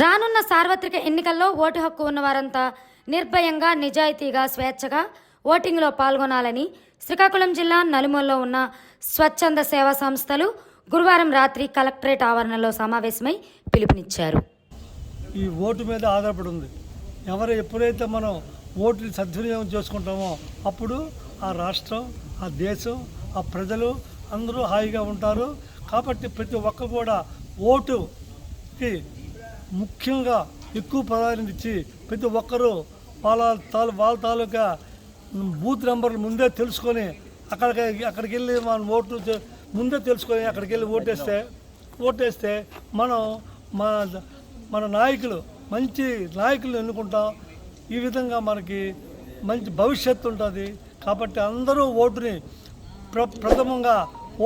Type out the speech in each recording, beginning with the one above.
రానున్న సార్వత్రిక ఎన్నికల్లో ఓటు హక్కు ఉన్నవారంతా నిర్భయంగా నిజాయితీగా స్వేచ్ఛగా ఓటింగ్లో పాల్గొనాలని శ్రీకాకుళం జిల్లా నలుమూలలో ఉన్న స్వచ్ఛంద సేవా సంస్థలు గురువారం రాత్రి కలెక్టరేట్ ఆవరణలో సమావేశమై పిలుపునిచ్చారు. ఈ ఓటు మీద ఆధారపడి ఉంది ఎవరు ఎప్పుడైతే మనం ఓటుని సద్వినియోగం చేసుకుంటామో అప్పుడు ఆ రాష్ట్రం ఆ దేశం ఆ ప్రజలు అందరూ హాయిగా ఉంటారు. కాబట్టి ప్రతి ఒక్క కూడా ఓటుకి ముఖ్యంగా ఎక్కువ ప్రాధాన్యత ఇచ్చి ప్రతి ఒక్కరూ వాళ్ళ తాలు వాళ్ళ తాలూకా బూత్ నెంబర్లు ముందే తెలుసుకొని అక్కడికి అక్కడికి వెళ్ళి మనం ఓటు ముందే తెలుసుకొని అక్కడికి వెళ్ళి ఓటేస్తే ఓటేస్తే మనం మన మన నాయకులు మంచి నాయకులు ఎన్నుకుంటాం. ఈ విధంగా మనకి మంచి భవిష్యత్తు ఉంటుంది. కాబట్టి అందరూ ఓటుని ప్ర ప్రథమంగా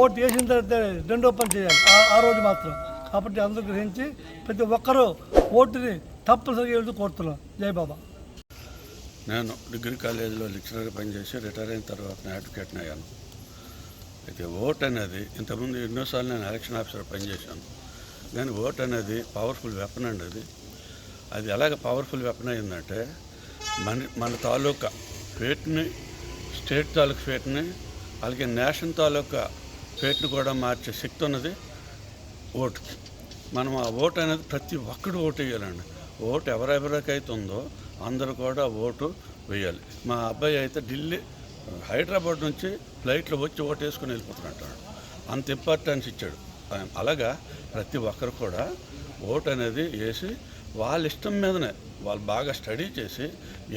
ఓటు వేసిన తర్వాత రెండో పని చేయాలి. ఆ రోజు మాత్రం. కాబట్టి అందరూ గ్రహించి ప్రతి ఒక్కరూ ఓటుని తప్పనిసరిగా కోరుతున్నాం. జై బాబా. నేను డిగ్రీ కాలేజీలో లెక్చరర్గా పనిచేసి రిటైర్ అయిన తర్వాత నేను అడ్వకేట్ని అయ్యాను. అయితే ఓట్ అనేది ఇంతకుముందు ఎన్నోసార్లు నేను ఎలక్షన్ ఆఫీసర్ పనిచేశాను. కానీ ఓట్ అనేది పవర్ఫుల్ వెపన్ అండి అది. అది ఎలాగ పవర్ఫుల్ వెపన్ అయిందంటే మన మన తాలూకా ఫేట్ని స్టేట్ తాలూకా ఫేట్ని అలాగే నేషన్ తాలూకా ఫేట్ని కూడా మార్చే శక్తి ఉన్నది. ఓటుకి మనం ఆ ఓటు అనేది ప్రతి ఒక్కడు ఓటు వేయాలండి. ఓటు ఎవరెవరికైతే ఉందో అందరూ కూడా ఓటు వేయాలి. మా అబ్బాయి అయితే ఢిల్లీ హైదరాబాద్ నుంచి ఫ్లైట్లో వచ్చి ఓటు వేసుకుని వెళ్ళిపోతున్నట్టు అంత ఇంపార్టెన్స్ ఇచ్చాడు. అలాగా ప్రతి ఒక్కరు కూడా ఓటు అనేది వేసి వాళ్ళ ఇష్టం మీదనే వాళ్ళు బాగా స్టడీ చేసి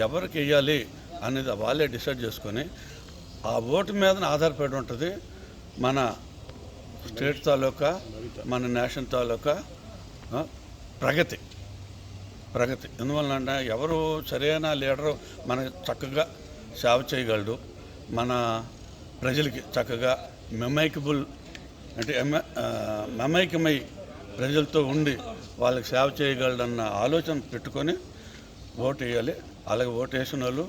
ఎవరికి వేయాలి అనేది వాళ్ళే డిసైడ్ చేసుకొని ఆ ఓటు మీదనే ఆధారపడి ఉంటుంది. మన స్టేట్ తాలూకా మన నేషన్ తాలూకా ప్రగతి. ప్రగతి. ఎందువలన ఎవరు సరైన లీడరు మనకి చక్కగా సేవ చేయగలడు. మన ప్రజలకి చక్కగా మెమైకబుల్ అంటే ఎమ మెమైకమై ప్రజలతో ఉండి వాళ్ళకి సేవ చేయగలడన్న ఆలోచన పెట్టుకొని ఓటు వేయాలి అలాగే ఓటు వేసిన వాళ్ళు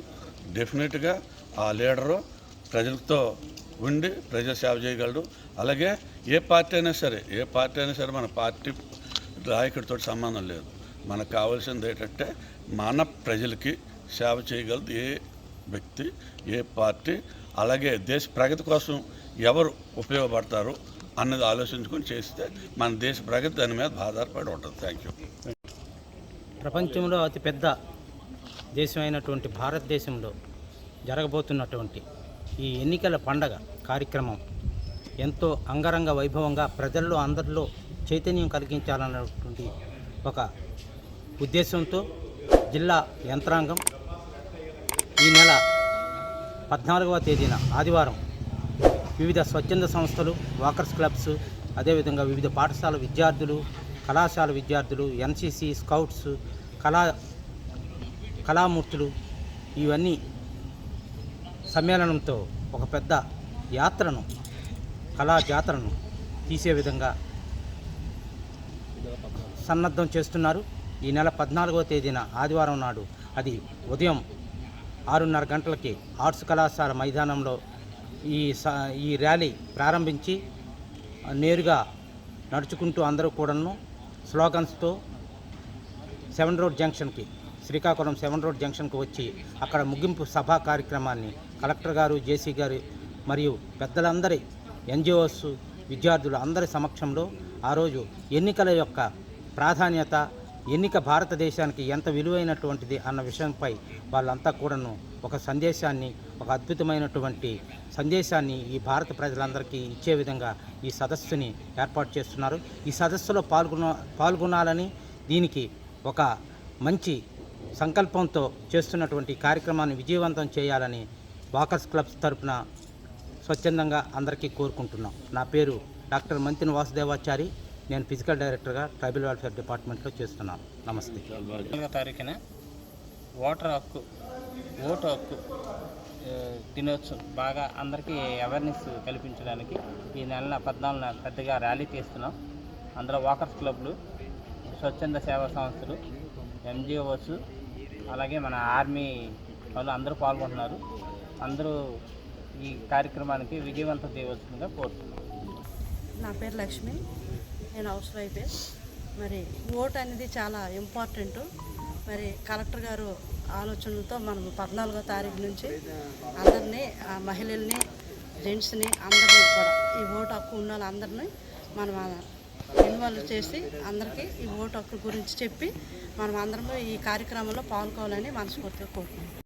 డెఫినెట్గా ఆ లీడరు ప్రజలతో ఉండి ప్రజా సేవ చేయగలడు. అలాగే ఏ పార్టీ అయినా సరే ఏ పార్టీ అయినా సరే మన పార్టీ నాయకుడితో సంబంధం లేదు. మనకు కావాల్సింది ఏంటంటే మన ప్రజలకి సేవ చేయగలదు ఏ వ్యక్తి ఏ పార్టీ అలాగే దేశ ప్రగతి కోసం ఎవరు ఉపయోగపడతారు అన్నది ఆలోచించుకొని చేస్తే మన దేశ ప్రగతి దాని మీద ఆధారపడి ఉంటుంది. థ్యాంక్ యూ ప్రపంచంలో అతిపెద్ద దేశమైనటువంటి భారతదేశంలో జరగబోతున్నటువంటి ఈ ఎన్నికల పండగ కార్యక్రమం ఎంతో అంగరంగ వైభవంగా ప్రజల్లో అందరిలో చైతన్యం కలిగించాలన్నటువంటి ఒక ఉద్దేశంతో జిల్లా యంత్రాంగం ఈ నెల పద్నాలుగవ తేదీన ఆదివారం వివిధ స్వచ్ఛంద సంస్థలు వాకర్స్ క్లబ్స్ అదేవిధంగా వివిధ పాఠశాల విద్యార్థులు కళాశాల విద్యార్థులు ఎన్సిసి స్కౌట్స్ కళా కళామూర్తులు ఇవన్నీ సమ్మేళనంతో ఒక పెద్ద యాత్రను కళా జాతరను తీసే విధంగా సన్నద్ధం చేస్తున్నారు. ఈ నెల పద్నాలుగవ తేదీన ఆదివారం నాడు అది ఉదయం ఆరున్నర గంటలకి ఆర్ట్స్ కళాశాల మైదానంలో ఈ స ఈ ర్యాలీ ప్రారంభించి నేరుగా నడుచుకుంటూ అందరూ కూడాను స్లోగన్స్తో సెవెన్ రోడ్ జంక్షన్కి శ్రీకాకుళం సెవెన్ రోడ్ జంక్షన్కి వచ్చి అక్కడ ముగింపు సభా కార్యక్రమాన్ని కలెక్టర్ గారు జేసీ గారు మరియు పెద్దలందరి ఎన్జిఓస్ విద్యార్థులు అందరి సమక్షంలో ఆ రోజు ఎన్నికల యొక్క ప్రాధాన్యత ఎన్నిక భారతదేశానికి ఎంత విలువైనటువంటిది అన్న విషయంపై వాళ్ళంతా కూడాను ఒక సందేశాన్ని ఒక అద్భుతమైనటువంటి సందేశాన్ని ఈ భారత ప్రజలందరికీ ఇచ్చే విధంగా ఈ సదస్సుని ఏర్పాటు చేస్తున్నారు. ఈ సదస్సులో పాల్గొన పాల్గొనాలని దీనికి ఒక మంచి సంకల్పంతో చేస్తున్నటువంటి కార్యక్రమాన్ని విజయవంతం చేయాలని వాకర్స్ క్లబ్స్ తరపున స్వచ్ఛందంగా అందరికీ కోరుకుంటున్నాం. నా పేరు డాక్టర్ మంతిని వాసుదేవాచారి. నేను ఫిజికల్ డైరెక్టర్గా ట్రైబల్ వెల్ఫేర్ డిపార్ట్మెంట్లో చేస్తున్నాను. నమస్తే. నాలుగో తారీఖున ఓటర్ హక్కు ఓటు హక్కు దినోత్సవం బాగా అందరికీ అవేర్నెస్ కల్పించడానికి ఈ నెల పద్నాలుగున పెద్దగా ర్యాలీ తీస్తున్నాం. అందులో వాకర్స్ క్లబ్లు స్వచ్ఛంద సేవా సంస్థలు ఎన్జిఓస్ అలాగే మన ఆర్మీ వాళ్ళు అందరూ పాల్గొంటున్నారు. అందరూ ఈ కార్యక్రమానికి విజయవంతం చేయవలసిందిగా కోరుతున్నాను నా పేరు లక్ష్మి. నేను హౌస్ వైఫే మరి ఓట్ అనేది చాలా ఇంపార్టెంట్. మరి కలెక్టర్ గారు ఆలోచనలతో మనం పద్నాలుగో తారీఖు నుంచి అందరినీ ఆ మహిళల్ని జెంట్స్ని అందరినీ కూడా ఈ ఓటు హక్కు ఉన్న వాళ్ళందరినీ మనం ఇన్వాల్వ్ చేసి అందరికీ ఈ ఓటు హక్కు గురించి చెప్పి మనం అందరం ఈ కార్యక్రమంలో పాల్గొనాలని మనస్ఫూర్తిగా కోరుకుంటున్నాం.